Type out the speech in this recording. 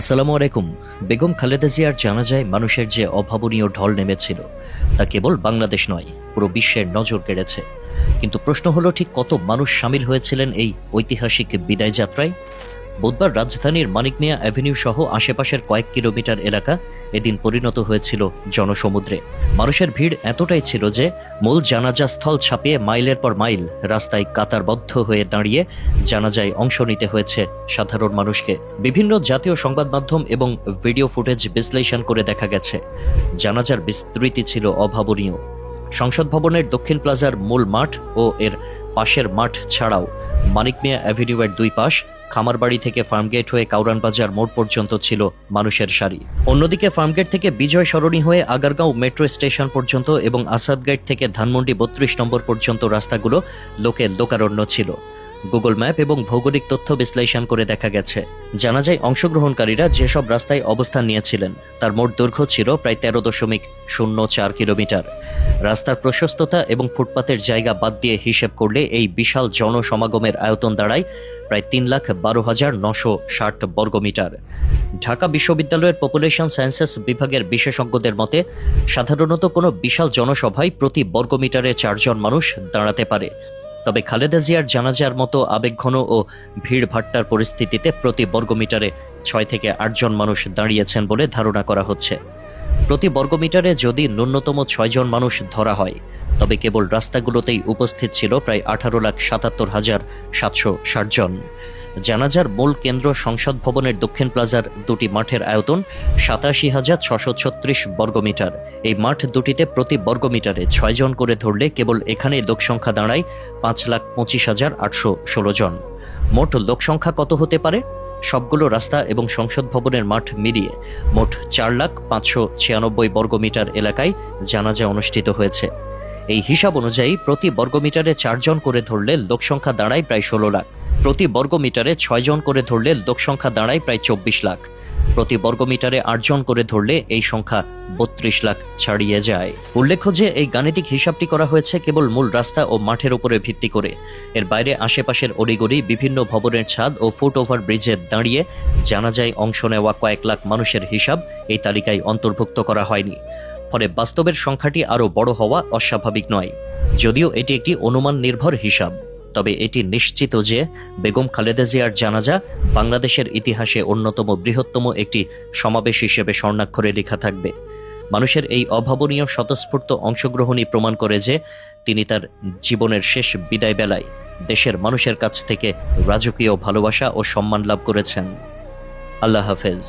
আসসালামু আলাইকুম। বেগম খালেদা জিয়ার জানা যায় মানুষের যে অভাবনীয় ঢল নেমেছিল, তা কেবল বাংলাদেশ নয়, পুরো বিশ্বের নজর কেড়েছে। কিন্তু প্রশ্ন হলো, ঠিক কত মানুষ সামিল হয়েছিলেন এই ঐতিহাসিক বিদায় যাত্রায় বুধবার রাজধানীর মানিকমিয়া অ্যাভিনিউ সহ আশেপাশের কয়েক কিলোমিটার এলাকা এদিন পরিণত হয়েছিল জনসমুদ্রে। মানুষের ভিড় এতটাই ছিল যে মূল জানাজা স্থল ছাপিয়ে মাইলের পর মাইল রাস্তায় কাতারবদ্ধ হয়ে দাঁড়িয়ে জানাজায় অংশ নিতে হয়েছে সাধারণ মানুষকে। বিভিন্ন জাতীয় সংবাদ মাধ্যম এবং ভিডিও ফুটেজ বিশ্লেষণ করে দেখা গেছে। জানাজার বিস্তৃতি ছিল অভাবনীয়। সংসদ ভবনের দক্ষিণ প্লাজার মূল মাঠ ও এর পাশের মাঠ ছাড়াও মানিক মিয়া অ্যাভিনিউয়ের দুই পাশ খামারবাড়ি থেকে ফার্মগেট হয়ে কাউরান বাজার মোড় পর্যন্ত ছিল মানুষের সারি। অন্যদিকে ফার্মগেট থেকে বিজয় সরণি হয়ে আগারগাঁও মেট্রো স্টেশন পর্যন্ত এবং আসাদগেট থেকে ধানমন্ডি বত্রিশ নম্বর পর্যন্ত রাস্তাগুলো লোকের লোকারণ্য ছিল। গুগল ম্যাপ এবং ভৌগোলিক তথ্য বিশ্লেষণ করে দেখা গেছে। জানা যায়, অংশগ্রহণকারীরা যেসব রাস্তায় অবস্থান নিয়েছিলেন, তার মোট দৈর্ঘ্য ছিল প্রায় তেরো দশমিক শূন্য চার কিলোমিটার। রাস্তার প্রশস্ততা এবং ফুটপাতের জায়গা বাদ দিয়ে হিসেব করলে এই বিশাল জনসমাগমের আয়তন দাঁড়ায় প্রায় তিন লাখ বারো হাজার নশো ষাট বর্গমিটার। ঢাকা বিশ্ববিদ্যালয়ের পপুলেশন সায়েন্সেস বিভাগের বিশেষজ্ঞদের মতে, সাধারণত কোনো বিশাল জনসভায় প্রতি বর্গমিটারে চারজন মানুষ দাঁড়াতে পারে। তবে খালেদা জিয়ার জানাজার মতো আবেগঘন ও ভিড়ভাট্টার পরিস্থিতিতে প্রতি বর্গমিটারে ছয় থেকে আটজন মানুষ দাঁড়িয়েছেন বলে ধারণা করা হচ্ছে। প্রতি বর্গমিটারে যদি ন্যূনতম ছয়জন মানুষ ধরা হয়, তবে কেবল রাস্তাগুলোতেই উপস্থিত ছিল প্রায় আঠারো লাখ সাতাত্তর হাজার সাতশো ষাট জন। জানাজার মূল কেন্দ্র সংসদ ভবনের দক্ষিণ প্লাজার দুটি মাঠের আয়তন সাতাশি হাজার ছশো ছত্রিশ বর্গমিটার। এই মাঠ দুটিতে প্রতি বর্গমিটারে ছয়জন করে ধরলে কেবল এখানেই লোকসংখ্যা দাঁড়ায় পাঁচ লাখ পঁচিশ হাজার আটশো ষোলো জন। মোট লোকসংখ্যা কত হতে পারে? সবগুলো রাস্তা এবং সংসদ ভবনের মাঠ মিলিয়ে মোট চার লাখ পাঁচশো ছিয়ানব্বই বর্গমিটার এলাকায় জানাজা অনুষ্ঠিত হয়েছে। এই হিসাব অনুযায়ী প্রতি বর্গমিটারে চারজন করে ধরলে লোকসংখ্যা দাঁড়ায় প্রায় ষোলো লাখ। প্রতি বর্গমিটারে ছয়জন করে ধরলে লোকসংখ্যা দাঁড়ায় প্রায় চব্বিশ লাখ। প্রতি বর্গমিটারে আটজন করে ধরলে এই সংখ্যা বত্রিশ লাখ ছাড়িয়ে যায়। উল্লেখ্য যে এই গাণিতিক হিসাবটি করা হয়েছে কেবল মূল রাস্তা ও মাঠের উপরে ভিত্তি করে। এর বাইরে আশেপাশের অলিগলি বিভিন্ন ভবনের ছাদ ও ফুট ওভার ব্রিজে দাঁড়িয়ে জানা যায় অংশ নেওয়া কয়েক লাখ মানুষের হিসাব এই তালিকায় অন্তর্ভুক্ত করা হয়নি। ফলে বাস্তবের সংখ্যাটি আরও বড় হওয়া অস্বাভাবিক নয়। যদিও এটি একটি অনুমান নির্ভর হিসাব। তবে এটি নিশ্চিত যে বেগম খালেদা জিয়ার জানাজা বাংলাদেশের ইতিহাসে অন্যতম বৃহত্তম একটি সমাবেশ হিসেবে স্বর্ণাক্ষরে লেখা থাকবে। মানুষের এই অভাবনীয় স্বতঃস্ফূর্ত অংশগ্রহণই প্রমাণ করে যে তিনি তার জীবনের শেষ বিদায় বেলায় দেশের মানুষের কাছ থেকে রাজকীয় ভালোবাসা ও সম্মান লাভ করেছেন। আল্লাহ হাফেজ।